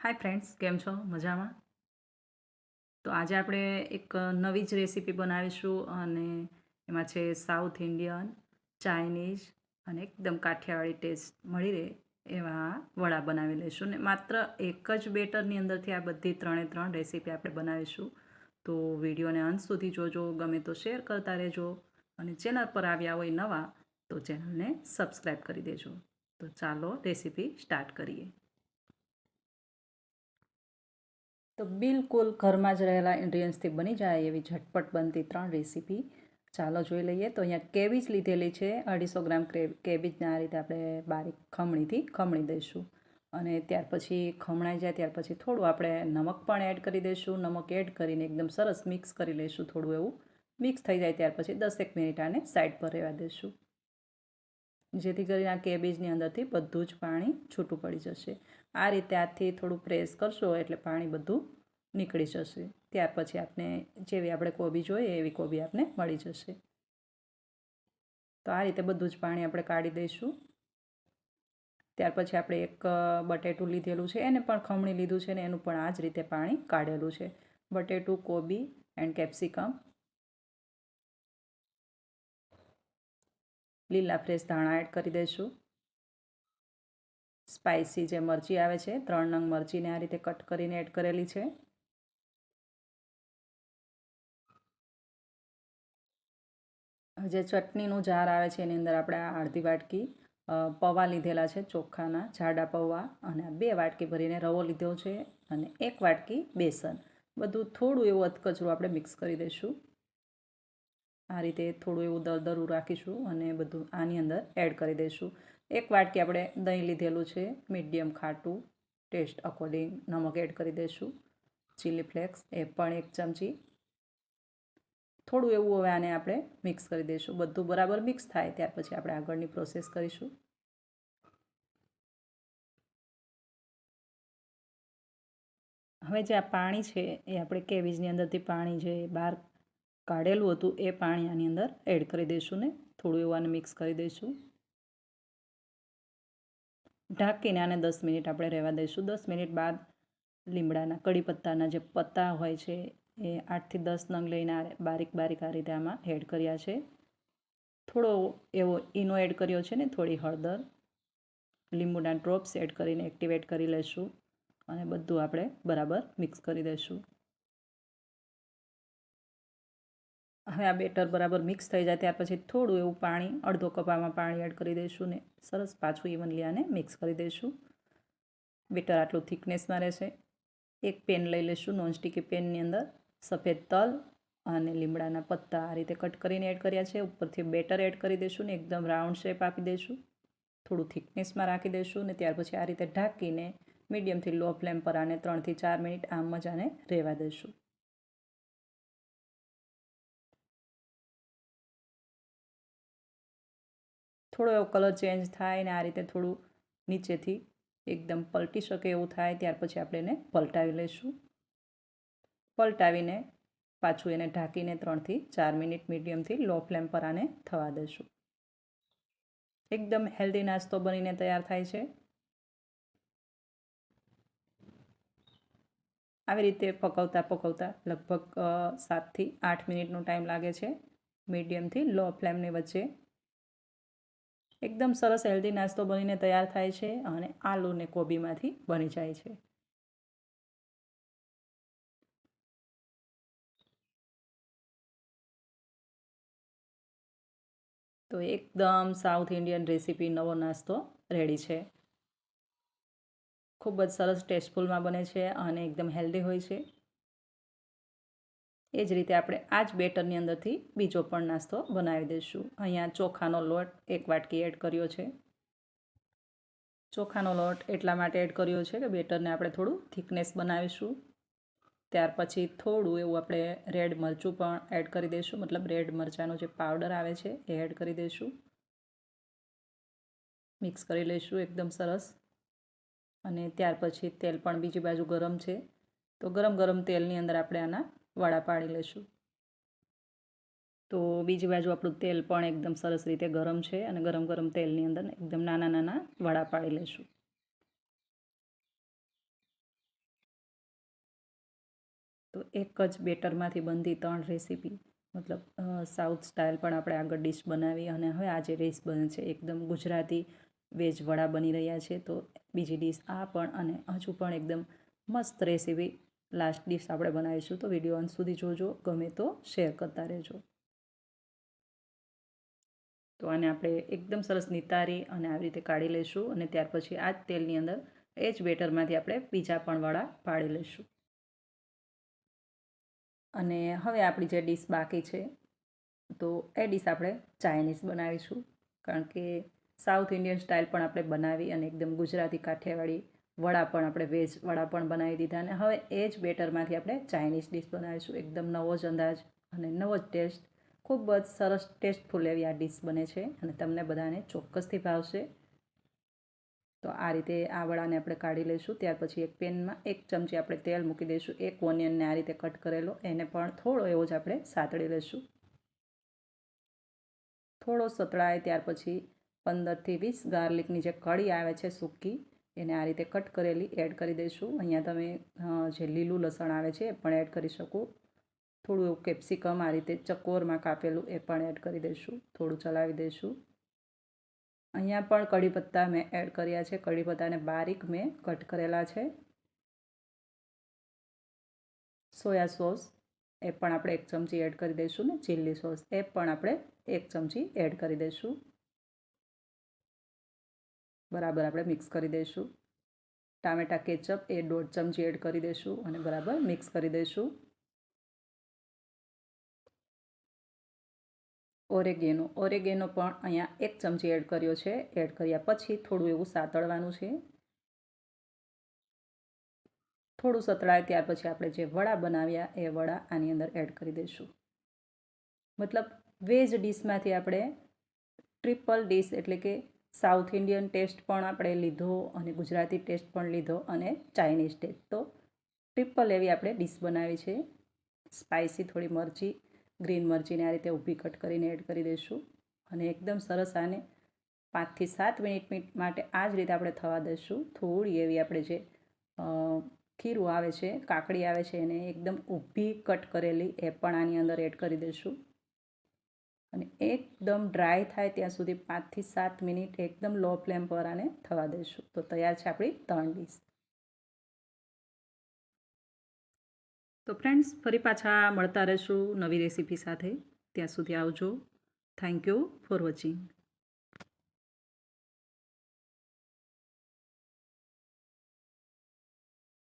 Hi friends કેમ છો? મજામાં? તો આજે આપણે એક નવી જ રેસીપી બનાવીશું અને એમાં છે સાઉથ ઇન્ડિયન ચાઇનીઝ અને એકદમ કાઠિયાવાડી ટેસ્ટ મળી રહે એવા વડા બનાવી લઈશું ને માત્ર એક જ બેટરની અંદરથી આ બધી ત્રણે ત્રણ રેસીપી આપણે બનાવીશું. તો વિડીયોને અંત સુધી જોજો, ગમે તો શેર કરતા રહેજો અને ચેનલ પર આવ્યા હોય નવા તો ચેનલને સબસ્ક્રાઈબ કરી દેજો. તો ચાલો રેસીપી સ્ટાર્ટ કરીએ. તો બિલકુલ ઘરમાં જ રહેલા ઇન્ગ્રીડિયન્ટ્સથી બની જાય એવી ઝટપટ બનતી ત્રણ રેસીપી. ચાલો જોઈ લઈએ. તો અહીંયા કેબીજ લીધેલી છે. અઢીસો ગ્રામ કેબીજને આ રીતે આપણે બારીક ખમણીથી ખમણી દઈશું. અને ત્યાર પછી ખમણાઈ જાય, ત્યાર પછી થોડું આપણે નમક પણ એડ કરી દઈશું. નમક એડ કરીને એકદમ સરસ મિક્સ કરી લઈશું થોડું એવું. મિક્સ થઈ જાય, ત્યાર પછી દસેક મિનિટ આને સાઈડ પર રહેવા દઈશું. જેથી કરીને આ કેબેજની અંદરથી બધું જ પાણી છૂટું પડી જશે. આ રીતે હાથથી થોડું પ્રેસ કરશો એટલે પાણી બધું નીકળી જશે. ત્યાર પછી આપણે જેવી આપણે કોબી જોઈએ એવી કોબી આપણે મળી જશે. તો આ રીતે બધું જ પાણી આપણે કાઢી દઈશું. ત્યાર પછી આપણે એક બટેટું લીધેલું છે. એને પણ ખમણી લીધું છે ને એનું પણ આ જ રીતે પાણી કાઢેલું છે. બટેટું, કોબી એન્ડ કેપ્સિકમ લીલા ફ્રેશ ધાણા એડ કરી દઈશું સ્પાઇસી જે મરચી આવે છે, ત્રણ નંગ મરચીને આ રીતે કટ કરીને એડ કરેલી છે. જે ચટણીનું જાર આવે છે, એની અંદર આપણે અડધી વાટકી પૌવા લીધેલા છે, ચોખાના, જાડા પૌવા અને બે વાટકી ભરીને રવો લીધો છે અને એક વાટકી બેસન. બધું થોડું એવું અધકચરું આપણે મિક્સ કરી દઈશું આ રીતે થોડું એવું દરદરું રાખીશું અને બધું આની અંદર એડ કરી દઈશું. એક વાટકી આપણે દહીં લીધેલું છે, મીડિયમ ખાટું, ટેસ્ટ અકોર્ડિંગ નમક એડ કરી દઈશું. ચીલી ફ્લેક્સ એ પણ એક ચમચી. થોડું એવું હવે આને આપણે મિક્સ કરી દઈશું. બધું બરાબર મિક્સ થાય ત્યાર પછી આપણે આગળની પ્રોસેસ કરીશું. હવે જે આ પાણી છે, એ આપણે કેબીજની અંદરથી પાણી જે બહાર કાઢેલું હતું એ પાણી આની અંદર એડ કરી દઈશું ને. થોડું એવું આને મિક્સ કરી દઈશું. ઢાંકીને આને દસ મિનિટ આપણે રહેવા દઈશું. દસ મિનિટ બાદ લીમડાના કડી પત્તાના જે પત્તા હોય છે એ આઠથી દસ નંગ લઈને બારીક બારીક આ રીતે આમાં એડ કર્યા છે. થોડો એવો ઈનો એડ કર્યો છે ને, થોડી હળદર, લીંબુના ડ્રોપ્સ એડ કરીને એક્ટિવેટ કરી લઈશું અને બધું આપણે બરાબર મિક્સ કરી દઈશું. હવે આ બેટર બરાબર મિક્સ થઈ જાય ત્યાર પછી થોડું એવું પાણી, અડધો કપામાં પાણી એડ કરી દઈશું ને. સરસ પાછું ઇવનલી આને મિક્સ કરી દઈશું. બેટર આટલું થિકનેસમાં રહેશે. એક પેન લઈ લઈશું નોનસ્ટિકી પેનની અંદર સફેદ તલ અને લીમડાના પત્તા આ રીતે કટ કરીને એડ કર્યા છે. ઉપરથી બેટર એડ કરી દઈશું ને, એકદમ રાઉન્ડ શેપ આપી દઈશું. થોડું થિકનેસમાં રાખી દઈશું ને, ત્યાર પછી આ રીતે ઢાંકીને મીડિયમથી લો ફ્લેમ પર આને ત્રણથી ચાર મિનિટ આમ જ આને રહેવા દઈશું. થોડો એવો કલર ચેન્જ થાય ને આ રીતે થોડું નીચેથી એકદમ પલટી શકે એવું થાય, ત્યાર પછી આપણે એને પલટાવી લઈશું. પલટાવીને પાછું એને ઢાંકીને ત્રણથી ચાર મિનિટ મીડિયમથી લો ફ્લેમ પર આને થવા દઈશું. એકદમ હેલ્ધી નાસ્તો બનીને તૈયાર થાય છે. આવી રીતે પકવતા પકવતા લગભગ સાતથી આઠ મિનિટનો ટાઈમ લાગે છે. મીડિયમથી લો ફ્લેમની વચ્ચે એકદમ સરસ હેલ્ધી નાસ્તો બનીને તૈયાર થાય છે અને આલુ ને કોબીમાંથી બની જાય છે. તો એકદમ સાઉથ ઇન્ડિયન રેસીપી નવો નાસ્તો રેડી છે. ખૂબ જ સરસ ટેસ્ટફુલમાં બને છે અને એકદમ હેલ્ધી હોય છે. એ જ રીતે આપણે આ જ બેટરની અંદરથી બીજો પણ નાસ્તો બનાવી દઈશું. અહીંયા ચોખાનો લોટ એક વાટકી એડ કર્યો છે. ચોખાનો લોટ એટલા માટે એડ કર્યો છે કે બેટરને આપણે થોડું થિકનેસ બનાવીશું. ત્યાર પછી થોડું એવું આપણે રેડ મરચું પણ એડ કરી દઈશું. મતલબ રેડ મરચાંનો જે પાવડર આવે છે એ એડ કરી દઈશું. મિક્સ કરી લઈશું એકદમ સરસ. અને ત્યાર પછી તેલ પણ બીજી બાજુ ગરમ છે. તો ગરમ ગરમ તેલની અંદર આપણે આના વડા પાડી લઈશું તો બીજી બાજુ આપણું તેલ પણ એકદમ સરસ રીતે ગરમ છે અને ગરમ ગરમ તેલની અંદર એકદમ નાના નાના વડા પાડી લઈશું તો એક જ બેટરમાંથી બનતી ત્રણ રેસીપી, મતલબ સાઉથ સ્ટાઇલ પણ આપણે આગળ ડિશ બનાવી અને હવે આ જે ડિશ બને છે એકદમ ગુજરાતી વેજ વડા બની રહ્યા છે. તો બીજી ડિશ આ પણ અને હજુ પણ એકદમ મસ્ત રેસીપી લાસ્ટ ડિશ આપણે બનાવીશું તો વીડિયો અંત સુધી જોજો, ગમે તો શેર કરતા રહેજો. તો આને આપણે એકદમ સરસ નિતારી અને આવી રીતે કાઢી લઈશું અને ત્યાર પછી આ જ તેલની અંદર એ જ બેટરમાંથી આપણે બીજા પણ વડા પાડી લઈશું. અને હવે આપણી જે ડીશ બાકી છે, તો એ ડીશ આપણે ચાઇનીઝ બનાવીશું. કારણ કે સાઉથ ઇન્ડિયન સ્ટાઇલ પણ આપણે બનાવી અને એકદમ ગુજરાતી કાઠિયાવાડી વડા પણ આપણે વેજ વડા પણ બનાવી દીધા અને હવે એ જ બેટરમાંથી આપણે ચાઇનીઝ ડીશ બનાવીશું. એકદમ નવો જ અંદાજ અને નવો જ ટેસ્ટ ખૂબ જ સરસ ટેસ્ટફુલ એવી આ ડીશ બને છે અને તમને બધાને ચોક્કસથી ભાવશે. તો આ રીતે આ વડાને આપણે કાઢી લઈશું. ત્યાર પછી એક પેનમાં એક ચમચી આપણે તેલ મૂકી દઈશું. એક ઓનિયનને આ રીતે કટ કરેલો. એને પણ થોડો એવો જ આપણે સાતળી લઈશું. થોડો સતળાય ત્યાર પછી પંદરથી વીસ ગાર્લિકની જે કળી આવે છે સૂકી એને આ રીતે કટ કરેલી, એડ કરી દઈશું. અહીંયા તમે જે લીલું લસણ આવે છે એ પણ એડ કરી શકો. થોડું એવું કેપ્સિકમ આ રીતે ચકોરમાં કાપેલું એ પણ એડ કરી દઈશું. થોડું ચલાવી દઈશું. અહીંયા પણ કઢી પત્તા મેં એડ કર્યા છે. કઢી પત્તાને બારીક મેં કટ કરેલા છે. સોયા સોસ એ પણ આપણે એક ચમચી એડ કરી દઈશું ને. ચીલી સોસ એ પણ આપણે એક ચમચી એડ કરી દઈશું. બરાબર, આપણે મિક્સ કરી દઈશું. ટામેટા કેચઅપ એ દોઢ ચમચી એડ કરી દઈશું અને બરાબર મિક્સ કરી દઈશું. ઓરેગેનો ઓરેગેનો પણ અહીંયા એક ચમચી એડ કર્યો છે. એડ કર્યા પછી થોડું એવું સાતળવાનું છે. થોડું સતળાય ત્યાર પછી આપણે જે વડા બનાવ્યા એ વડા આની અંદર એડ કરી દઈશું. મતલબ વેજ ડીશમાંથી આપણે ટ્રિપલ ડીશ એટલે કે સાઉથ ઇન્ડિયન ટેસ્ટ પણ આપણે લીધો અને ગુજરાતી ટેસ્ટ પણ લીધો અને ચાઇનીઝ ટેસ્ટ. તો ટ્રિપલ એવી આપણે ડીશ બનાવી છે. સ્પાઇસી થોડી મરચી, ગ્રીન મરચીને આ રીતે ઊભી કટ કરીને એડ કરી દઈશું. અને એકદમ સરસ આને પાંચથી સાત મિનિટ માટે આ જ રીતે આપણે થવા દઈશું. થોડી એવી આપણે જે ખીરું આવે છે, કાકડી આવે છે એને એકદમ ઊભી કટ કરેલી એ પણ આની અંદર એડ કરી દઈશું. અને એકદમ ડ્રાય થાય ત્યાં સુધી પાંચથી સાત મિનિટ એકદમ લો ફ્લેમ પર આને થવા દઈશું તો તૈયાર છે આપણી ત્રણ ડીશ તો ફ્રેન્ડ્સ ફરી પાછા મળતા રહીશું નવી રેસીપી સાથે. ત્યાં સુધી આવજો. Thank you for watching